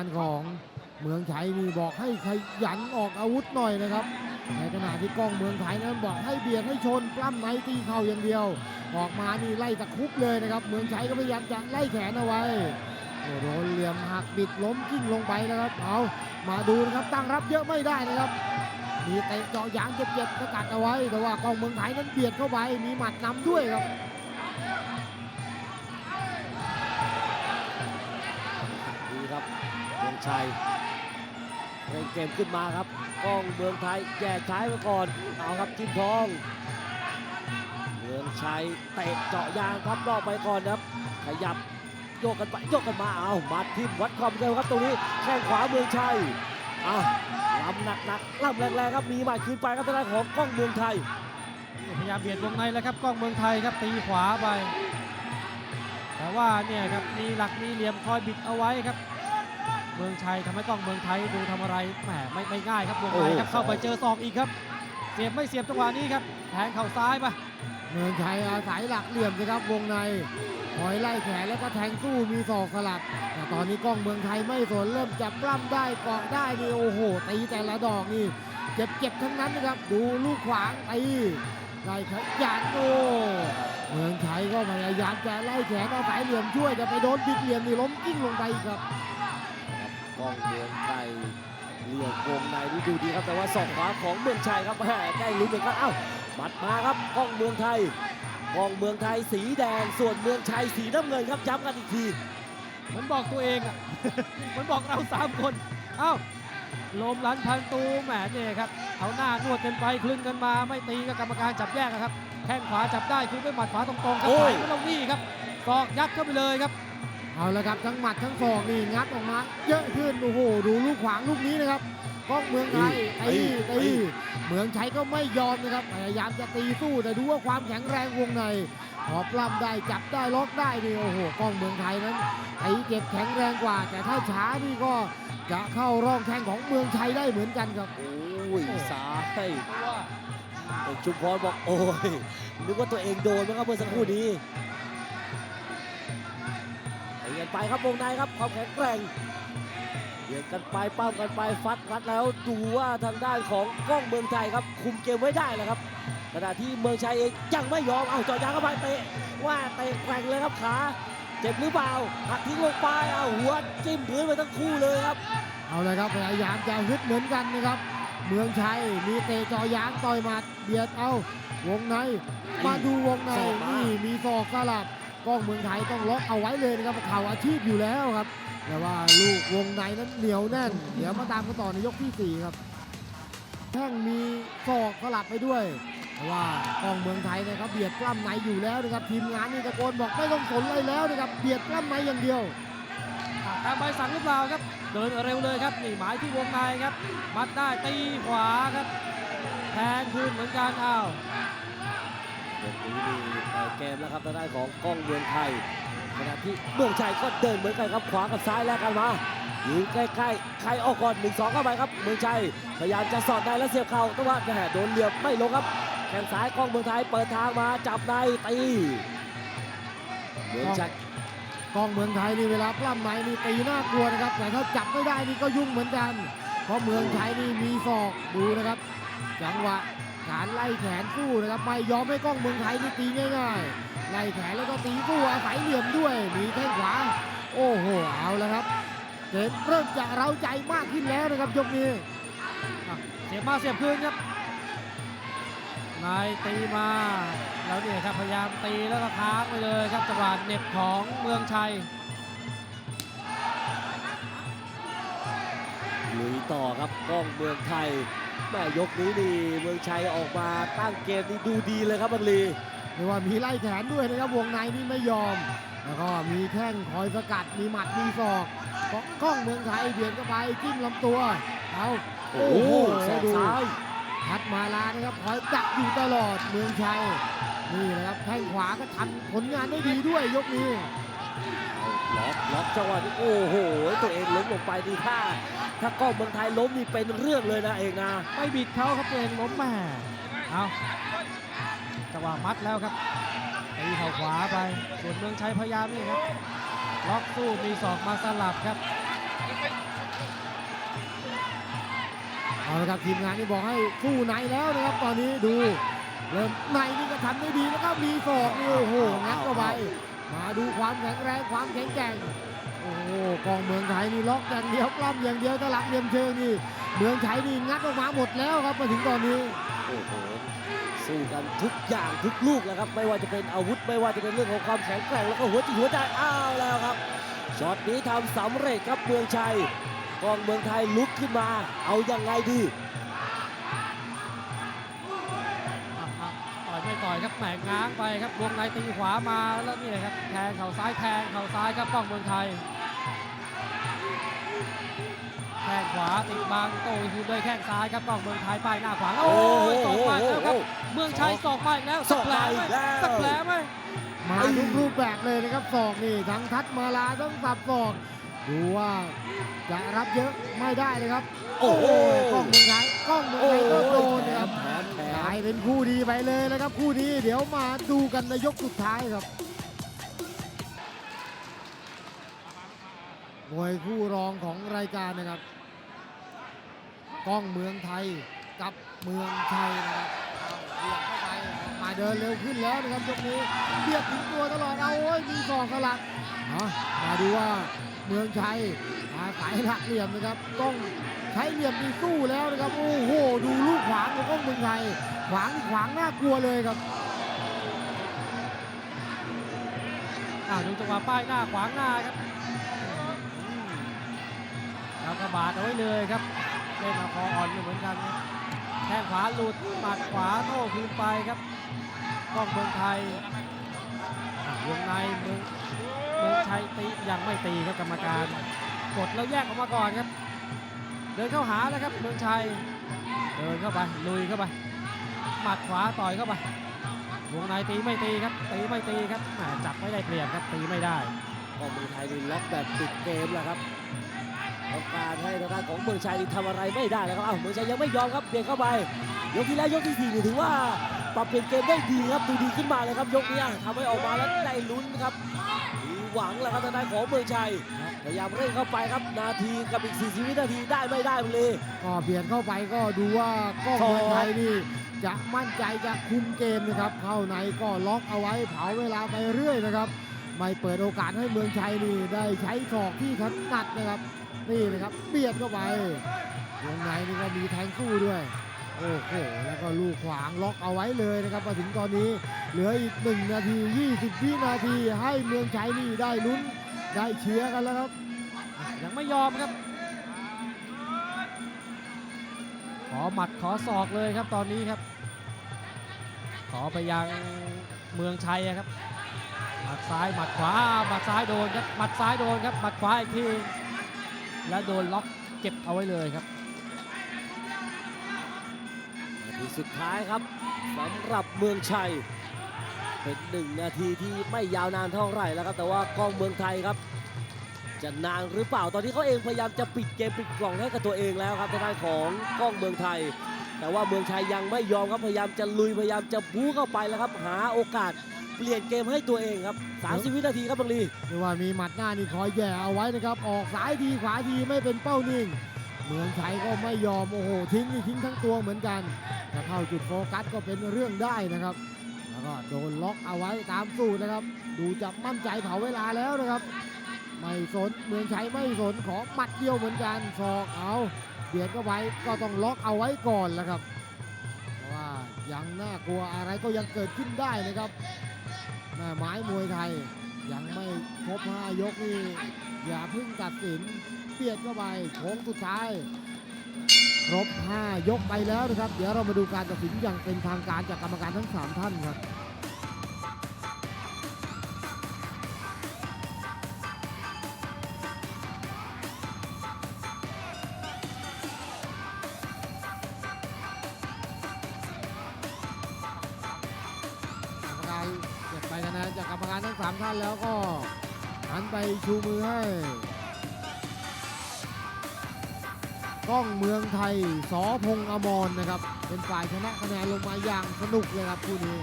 านของเมืองไทยนี่บอกให้ขยันออกอาวุธหน่อยนะครับ ในขณะที่กล้องเมืองไทยนั้นบอกให้เบียดให้ชนปล้ำไหนตีเข่าอย่างเดียว ออกมานี่ไล่ตะครุบเลยนะครับ เมืองไทยก็พยายามจะไล่แขนเอาไว้โอ้โดนเหลี่ยมหักบิดล้มกิ้งลงไปนะครับเอามาดูนะครับตั้งรับเยอะไม่ได้นะครับมีเตะเจาะยางเจ็บๆสกัดเอาไว้ แต่ว่ากองเมืองไทยนั้นเบียดเข้าไปมีหมัดนำด้วยครับ ชัยเร่งเกมขึ้นมาครับกล้องเมืองไทยแย่ท้ายมาก่อน เอาครับจิ้มทอง เมืองชัยเตะเจาะยางครับรอบไปก่อนครับ ขยับโยกกันไปโยกกันมาเอามาทิมวัดความเร็วครับตรงนี้แข้งขวาเมืองชัยเอาลำหนักๆลำแรงๆครับมีหมัดคืนไปครับทางด้านของกล้องเมืองไทยพยายามเบียดวงในแล้วครับกล้องเมืองไทยครับตีขวาไป แต่ว่าเนี่ยครับมีหลักมีเหลี่ยมคอยบิดเอาไว้ครับ เมืองชัยทำให้กล้องเมืองไทยดูทำอะไรแหมไม่ไม่ง่ายครับวงในครับโอ้โหเข้าไปเจอศอกอีกครับ เสียบไม่เสียบจังหวะนี้ครับแทงเข่าซ้ายไปเมืองไทยอาศัยหลักเหลี่ยมนะครับวงในคอยไล่แขนแล้วก็แทงสู้มีศอกสลับแต่ตอนนี้กล้องเมืองไทยไม่สนเริ่มจับปล้ำได้เกาะได้นี่โอ้โหตีแต่ละดอกนี่เจ็บๆทั้งนั้นนะครับ ดูลูกขวางตีไล่ขยันโอ้เมืองไทยก็พยายามจะไล่แขนเอาสายเหลี่ยมช่วยจะไปโดนบิดเหลี่ยมนี่ล้มกิ้งลงไปอีกครับ กล้องเมืองไทยเหลี่ยมวงในนี่ดูดีครับแต่ว่าศอกขวาของเมืองชัยครับแหมใกล้ลุ้นเหมือนกันเอ้าหมัดมาครับกล้องเมืองไทยกล้องเมืองไทยสีแดงส่วนเมืองชัยสีน้ำเงินครับย้ำกันอีกทีเหมันบอกตัวเองอะเหมันบอกเราสามคนเอ้าลมลันพันตูแหมเนี่ยครับเอาหน้านวดกันไปคลึงกันมาไม่ตีกับกรรมการจับแยกอะครับแข้งขวาจับได้คือด้วยหมัดขวาตรงๆครับโอ้ไหลยก็ลงนี่ครับศอกยัดเข้าไปเลยครับ เอาละครับทั้งหมัดทั้งศอกนี่งัดออกมา เยอะขึ้นโอ้โหดูลูกขวางลูกนี้นะครับกล้องเมืองไทยตีตีเมืองชัยก็ไม่ยอมนะครับพยายามจะตีสู้แต่ดูว่าความแข็งแรงวงในพอปล้ำได้จับได้ล็อกได้นี่โอ้โหกล้องเมืองไทยนั้นตีเจ็บแข็งแรงกว่า แต่ถ้าช้านี่ก็จะเข้าร่องแทงของเมืองชัยได้เหมือนกันครับโอ้ยซ้ายเอกชุมพรบอกโอ้ยนึกว่าตัวเองโดนนะครับเมื่อสักครู่นี้ไป กันไปครับวงในครับความแข็งแกร่งเบียดกันไปปั้มกันไปฟัดฟัดแล้วดูว่าทางด้านของกล้องเมืองไทยครับ คุมเกมไว้ได้แล้วครับขณะที่เมืองชัยเองยังไม่ยอมเอาจ่อยางเข้าไปเตะว่าเตะแกว่งเลยครับขาเจ็บหรือเปล่าหักทิ้งลงไปเอาหัวจิ้มพื้นไปทั้งคู่เลยครับ เอาเลยครับพยายามจะฮึดเหมือนกันนะครับ เมืองชัยมีเตะเจอยางต่อยหมัดเบียดเอาวงในมาดูวงในศอกมานี่นี่มีศอกสลับ กล้องเมืองไทยต้องล็อกเอาไว้เลยนะครับเข่าอาชีพอยู่แล้วครับ แต่ว่าลูกวงในนั้นเหนียวแน่น เดี๋ยวมาตามกันต่อในยกที่ 4 ครับแท่งมีศอกสลับไปด้วยแต่ว่ากล้องเมืองไทยนะครับเบียดปล้ำในอยู่แล้วนะครับทีมงานนี่ตะโกนบอกไม่ต้องสนอะไรแล้วนะครับเบียดปล้ำในอย่างเดียวตามใบสั่งหรือเปล่าครับ เดินเร็วเลยครับนี่หมายที่วงในครับ มัดได้ตีขวาครับแทงคืนเหมือนกันอ้าว กนี้มีเปิดเกมแล้วครับทางด้านของกล้องเมืองไทยขณะที่เมืองชัยก็เดินเหมือนกันครับขวากับซ้ายแลกกันมายิงใกล้ๆใครออกก่อนหนึ่งสองเข้าไปครับ เมืองชัยพยายามจะสอดในแล้วเสียบเข่าแต่ว่าแหมโดนเหลี่ยมไม่ลงครับแข้งซ้ายกล้องเมืองไทยเปิดทางมาจับในตีเมืองชัยกองเมืองไทยนี่เวลาปล้ำในนี่ตีน่ากลัวนะครับแต่ถ้าจับไม่ได้นี่ก็ยุ่งเหมือนกัน เพราะเมืองไทยนี่มีศอกดูนะครับ จังหวะ การไล่แขนสู้นะครับไม่ยอมให้กล้องเมืองไทยนี่ตีง่ายๆไล่แขนแล้วก็ตีสู้อาศัยเหลี่ยมด้วยมีแข้งขวา โอ้โหเอาแล้วครับเกมเริ่มจะเร้าใจมากขึ้นแล้วนะครับยกนี้เสียบมาเสียบคืนครับนายตีมาแล้วเนี่ยครับพยายามตีแล้วก็ค้างไปเลยครับจังหวะเน็บของเมืองชัยลุยต่อครับกล้องเมืองไทย แม่ยกนี้นี่เมืองชัยออกมาตั้งเกมนี่ดูดีเลยครับบังลีเรียกว่ามีไล่แขนด้วยนะครับวงในนี่ไม่ยอม แล้วก็มีแข้งคอยสกัดมีหมัดมีศอกกล้องเมืองไทยเบียดเข้าไปจิ้มลำตัวเอาโอ้โหศอกดูซ้ายพัดมาลานะครับคอยดักอยู่ตลอดเมืองชัยนี่นะครับแข้งขวาก็ทำผลงานได้ดีด้วยยกนี้ล็อกล็อกจังหวะนี้โอ้โหตัวเองล้มลงไปดีถ้า ถ้ากล้องเมืองไทยล้มนี่เป็นเรื่องเลยนะเอกนะไม่บิดเขาครับเองล้มแม่เอาจังหวะมัดแล้วครับตีเข่าขวาไป ส่วนเมืองชัยพยายมนี่ครับล็อกสู้มีศอกมาสลับครับเอาละครับทีมงานนี่บอกให้สู้ไหนแล้วนะครับตอนนี้ดู เริ่มในนี่ก็ทำได้ดีแล้วก็มีศอกนี่โอ้โหงัดเข้าไปมาดูความแข็งแรงความแข็งแกร่ง โอ้โหกองเมืองไทยนี่ล็อกอย่างเดียวกล้ำอย่างเดียวตลักเหลี่ยมเชิงนี่เมืองไทยนี่งัดออกมาหมดแล้วครับมาถึงตอนนี้โอ้โหสู้กันทุกอย่างทุกลูกแล้วครับ ไม่ว่าจะเป็นอาวุธไม่ว่าจะเป็นเรื่องของความแข็งแกร่งแล้วก็หัวจิตหัวใจอ้าวแล้วครับช็อตนี้ทำสำเร็จครับเมืองชัยกองเมืองไทยลุกขึ้นมา เอายังไงดีอะอะต่อยไม่ต่อยครับแหมง้างไปครับวงในตีขวามาแล้วนี่เลยครับแทงเข่าซ้ายแทงเข่าซ้ายครับกล้องเมืองไทยแข้งขวาติดบังโต้คืนด้วยแข้งซ้ายครับกล้องเมืองไทยป้ายหน้าขวางโอ้ยสองมาอีกแล้วครับเมืองชัยสองมาอีกแล้วสักแผลไหมสักแผลไหมมาทุกรูปแบบเลยนะครับศอกนี่ทั้งทัดมาลาทั้งสับศอกดูว่าจะรับเยอะไม่ได้เลยครับ โอ้โหกล้องเมืองไทยกล้องเมืองโอ้ไทยก็ยโดนนะครับแผลแผลกลายเป็นคู่ดีไปเลยนะครับคู่นี้เดี๋ยวมาดูกันในยกสุดท้ายครับมวยคู่รองของรายการนะครับ กล้องเมืองไทยกับเมืองชัยนะครับเบียดเข้าไปมาเดินเร็วขึ้นแล้วนะครับยกนี้เบียดถึงตัวตลอดเอาโอ้ยมีสองสลักมาดูว่าเมืองชัยอาศัยหลักเหลี่ยมนะครับ ต้องใช้เหลี่ยมมีสู้แล้วนะครับโอ้โหดูลูกขวางของกล้องเมืองไทยขวางขวางน่ากลัวเลยครับอ่าดูจังหวะป้ายหน้าขวางหน้าครับแล้วกระบาดเอาไว้เลยครับ เล่นเอาคออ่อนอยู่เหมือนกันแข้งขวาหลุดหมัดขวาโต้คืนไปครับกล้องเมืองไทยวงในเมืองเมืองชัยตียังไม่ตีครับกรรมการกดแล้วแยกออกมาก่อนครับ เดินเข้าหาแล้วครับเมืองชัยเดินเข้าไปลุยเข้าไปหมัดขวาต่อยเข้าไปวงในตีไม่ตีครับ ตีไม่ตีครับจับไม่ได้เปรียบครับตีไม่ได้กองเมืองไทยนี่ล็อกแบบปิดเกมแหละครับ ต้องการให้ทางด้านของเมืองชัยนี่ทำอะไรไม่ได้แล้วครับเอ้าเมืองชัยยังไม่ยอมครับเบียดเข้าไป ยกที่แล้วยกที่สี่นี่ถือว่าปรับเปลี่ยนเกมได้ดีครับดูดีขึ้นมาเลยครับยกนี้ทำให้ออกมาแล้วได้ลุ้นครับมีหวังแล้วครับทางด้านของเมืองชัยพยายามเร่งเข้าไปครับนาทีกับอีก40วินาทีได้ไม่ได้เลยก็เบียดเข้าไปก็ดูว่ากล้องศอกเมืองไทยนี่จะมั่นใจจะคุมเกมนะครับ เข้าในก็ล็อกเอาไว้เผาเวลาไปเรื่อยนะครับ ไม่เปิดโอกาสให้เมืองชัยนี่ได้ใช้ศอกที่ถนัดนะครับ นี่นะครับเบียดเข้าไปวงในนี่ก็มีแทงสู้ด้วย โอ้โห แล้วก็ลูกขวางล็อกเอาไว้เลยนะครับ มาถึงตอนนี้เหลืออีก 1 นาที 20 วินาทีให้เมืองชัยนี่ได้ลุ้นได้เชียร์กันแล้วครับ ยังไม่ยอมครับ ขอหมัดขอศอกเลยครับตอนนี้ครับ ขอไปยังเมืองชัยครับ หมัดซ้ายหมัดขวาหมัดซ้ายโดนครับ หมัดซ้ายโดนครับ หมัดขวาอีกที แล้วโดนล็อกเก็บเอาไว้เลยครับนาทีสุดท้ายครับสำหรับเมืองชัย เป็นหนึ่งนาทีที่ไม่ยาวนานเท่าไหร่แล้วครับ แต่ว่ากองเมืองไทยครับ จะนานหรือเปล่าตอนนี้เขาเองพยายามจะปิดเกมปิดกล่องให้กับตัวเองแล้วครับทางด้านของกล้องเมืองไทย แต่ว่าเมืองชัยยังไม่ยอมครับพยายามจะลุยพยายามจะบู๊เข้าไปแล้วครับหาโอกาส ปลี่ยนเกมให้ตัวเองครับ30วินาทีครับบังลีไม่ว่ามีหมัดหน้านี่คอยแย่เอาไว้นะครับ ออกซ้ายทีขวาทีไม่เป็นเป้านิ่ง เมืองชัยก็ไม่ยอมโอ้โหทิ้งนี่ทิ้งทั้งตัวเหมือนกันจะเข้าจุดโฟกัสก็เป็นเรื่องได้นะครับ แล้วก็โดนล็อกเอาไว้ตามสูตรนะครับ ดูจะมั่นใจเผาเวลาแล้วนะครับไม่สนเมืองชัยไม่สนขอหมัดเดียวเหมือนกันศอกเอาเบียดเข้าไปก็ต้องล็อกเอาไว้ก่อนแล้วครับ เพราะว่ายังน่ากลัวอะไรก็ยังเกิดขึ้นได้นะครับ ม่ไม้มวยไทย ยังไม่ครบ5ยกนี่อย่าเพิ่งตัดสินเปียดเข้าไปโค้งสุดท้าย ครบ 5 ยกไปแล้วนะครับ เดี๋ยวเรามาดูการตัดสินอย่างเป็นทางการจากกรรมการทั้ง 3 ท่านครับ รมการทั้งสามท่านแล้วก็หันไปชูมือให้กล้องเมืองไทยสอพงอมรนะครับ เป็นฝ่ายชนะคะแนนลงมาอย่างสนุกเลยครับคู่นี้